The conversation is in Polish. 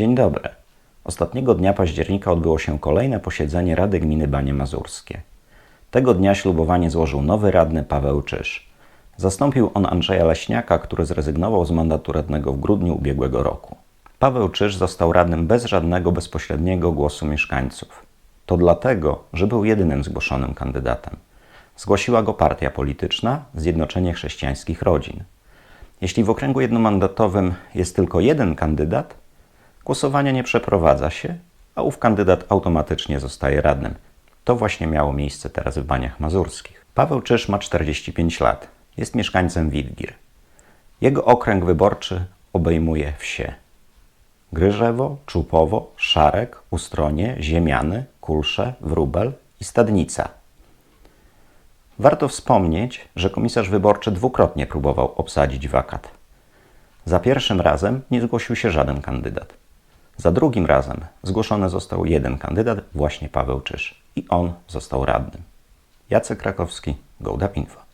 Dzień dobry. Ostatniego dnia października odbyło się kolejne posiedzenie Rady Gminy Banie Mazurskie. Tego dnia ślubowanie złożył nowy radny Paweł Czyż. Zastąpił on Andrzeja Leśniaka, który zrezygnował z mandatu radnego w grudniu ubiegłego roku. Paweł Czyż został radnym bez żadnego bezpośredniego głosu mieszkańców. To dlatego, że był jedynym zgłoszonym kandydatem. Zgłosiła go partia polityczna Zjednoczenie Chrześcijańskich Rodzin. Jeśli w okręgu jednomandatowym jest tylko jeden kandydat, głosowania nie przeprowadza się, a ów kandydat automatycznie zostaje radnym. To właśnie miało miejsce teraz w Baniach Mazurskich. Paweł Czyż ma 45 lat. Jest mieszkańcem Widgir. Jego okręg wyborczy obejmuje wsie. Gryżewo, Czupowo, Szarek, Ustronie, Ziemiany, Kulsze, Wróbel i Stadnica. Warto wspomnieć, że komisarz wyborczy dwukrotnie próbował obsadzić wakat. Za pierwszym razem nie zgłosił się żaden kandydat. Za drugim razem zgłoszony został jeden kandydat, właśnie Paweł Czyż, i on został radnym. Jacek Krakowski, Gołdap Info.